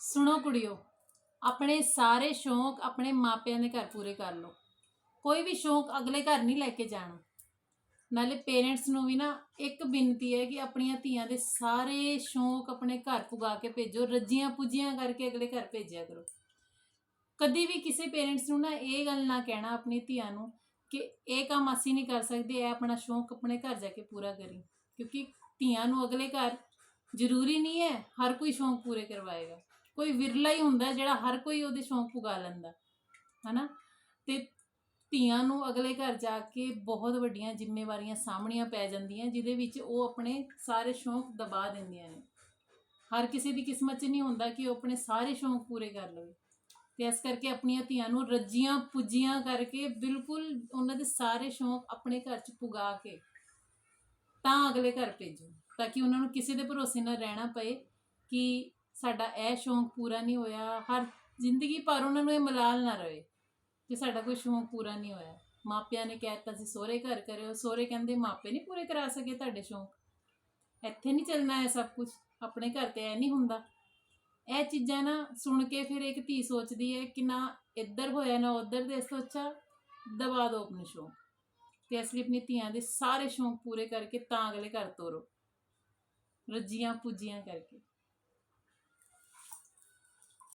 ਸੁਣੋ ਕੁੜਿਓ, ਆਪਣੇ ਸਾਰੇ ਸ਼ੌਂਕ ਆਪਣੇ ਮਾਪਿਆਂ ਦੇ ਘਰ ਪੂਰੇ ਕਰ ਲਓ। ਕੋਈ ਵੀ ਸ਼ੌਂਕ ਅਗਲੇ ਘਰ ਨਹੀਂ ਲੈ ਕੇ ਜਾਣਾ। ਨਾਲੇ ਪੇਰੈਂਟਸ ਨੂੰ ਵੀ ਨਾ ਇੱਕ ਬੇਨਤੀ ਹੈ ਕਿ ਆਪਣੀਆਂ ਧੀਆਂ ਦੇ ਸਾਰੇ ਸ਼ੌਂਕ ਆਪਣੇ ਘਰ ਪੁਗਾ ਕੇ ਭੇਜੋ, ਰੱਜੀਆਂ ਪੁੱਜੀਆਂ ਕਰਕੇ ਅਗਲੇ ਘਰ ਭੇਜਿਆ ਕਰੋ। ਕਦੀ ਵੀ ਕਿਸੇ ਪੇਰੈਂਟਸ ਨੂੰ ਨਾ ਇਹ ਗੱਲ ਨਾ ਕਹਿਣਾ ਆਪਣੀ ਧੀਆਂ ਨੂੰ ਕਿ ਇਹ ਕੰਮ ਅਸੀਂ ਨਹੀਂ ਕਰ ਸਕਦੇ, ਇਹ ਆਪਣਾ ਸ਼ੌਂਕ ਆਪਣੇ ਘਰ ਜਾ ਕੇ ਪੂਰਾ ਕਰੀ। ਕਿਉਂਕਿ ਧੀਆਂ ਨੂੰ ਅਗਲੇ ਘਰ ਜ਼ਰੂਰੀ ਨਹੀਂ ਹੈ ਹਰ ਕੋਈ ਸ਼ੌਂਕ ਪੂਰੇ ਕਰਵਾਏਗਾ। ਕੋਈ ਵਿਰਲਾ ਹੀ ਹੁੰਦਾ ਜਿਹੜਾ ਹਰ ਕੋਈ ਉਹਦੇ ਸ਼ੌਂਕ ਪੁਗਾ ਲੈਂਦਾ, ਹਨਾ? ਤੇ ਧੀਆਂ ਨੂੰ ਅਗਲੇ ਘਰ ਜਾ ਕੇ ਬਹੁਤ ਵੱਡੀਆਂ ਜ਼ਿੰਮੇਵਾਰੀਆਂ ਸਾਹਮਣੀਆਂ ਪੈ ਜਾਂਦੀਆਂ, ਜਿਹਦੇ ਵਿੱਚ ਉਹ ਆਪਣੇ ਸਾਰੇ ਸ਼ੌਂਕ ਦਬਾ ਦਿੰਦੀਆਂ ਨੇ। ਹਰ ਕਿਸੇ ਦੀ ਕਿਸਮਤ 'ਚ ਨਹੀਂ ਹੁੰਦਾ ਕਿ ਉਹ ਆਪਣੇ ਸਾਰੇ ਸ਼ੌਂਕ ਪੂਰੇ ਕਰ ਲਵੇ। ਤੇ ਇਸ ਕਰਕੇ ਆਪਣੀਆਂ ਧੀਆਂ ਨੂੰ ਰੱਜੀਆਂ ਪੁੱਜੀਆਂ ਕਰਕੇ ਬਿਲਕੁਲ ਉਹਨਾਂ ਦੇ ਸਾਰੇ ਸ਼ੌਂਕ ਆਪਣੇ ਘਰ 'ਚ ਪੁਗਾ ਕੇ ਤਾਂ ਅਗਲੇ ਘਰ ਭੇਜੋ, ਤਾਂ ਕਿ ਉਹਨਾਂ ਨੂੰ ਕਿਸੇ ਦੇ ਭਰੋਸੇ ਨਾ ਰਹਿਣਾ ਪਏ ਕਿ ਸਾਡਾ ਇਹ ਸ਼ੌਂਕ ਪੂਰਾ ਨਹੀਂ ਹੋਇਆ। ਹਰ ਜ਼ਿੰਦਗੀ ਭਰ ਉਹਨਾਂ ਨੂੰ ਇਹ ਮਲਾਲ ਨਾ ਰਹੇ ਕਿ ਸਾਡਾ ਕੋਈ ਸ਼ੌਂਕ ਪੂਰਾ ਨਹੀਂ ਹੋਇਆ। ਮਾਪਿਆਂ ਨੇ ਕਹਿਤਾ ਸੀ ਸਹੁਰੇ ਘਰ ਕਰਿਓ। ਸਹੁਰੇ ਕਹਿੰਦੇ, ਮਾਪੇ ਨਹੀਂ ਪੂਰੇ ਕਰਾ ਸਕੇ ਤੁਹਾਡੇ ਸ਼ੌਂਕ। ਇੱਥੇ ਨਹੀਂ ਚੱਲਣਾ ਹੈ ਸਭ ਕੁਝ ਆਪਣੇ ਘਰ ਤੇ ਐ ਨਹੀਂ ਹੁੰਦਾ। ਇਹ ਚੀਜ਼ਾਂ ਨਾ ਸੁਣ ਕੇ ਫਿਰ ਇੱਕ ਧੀ ਸੋਚਦੀ ਹੈ ਕਿ ਨਾ ਇੱਧਰ ਹੋਇਆ, ਨਾ ਉੱਧਰ ਦੇ ਸੋਚਾ। ਦਬਾ ਦਿਓ ਆਪਣੇ ਸ਼ੌਂਕ ਤੇ ਇਸ ਆਪਣੀ ਧੀਆਂ ਦੇ ਸਾਰੇ ਸ਼ੌਂਕ ਪੂਰੇ ਕਰਕੇ ਤਾਂ ਅਗਲੇ ਘਰ ਤੋਰੋ। ਰੱਜੀਆਂ ਪੁੱਜੀਆਂ ਕਰਕੇ।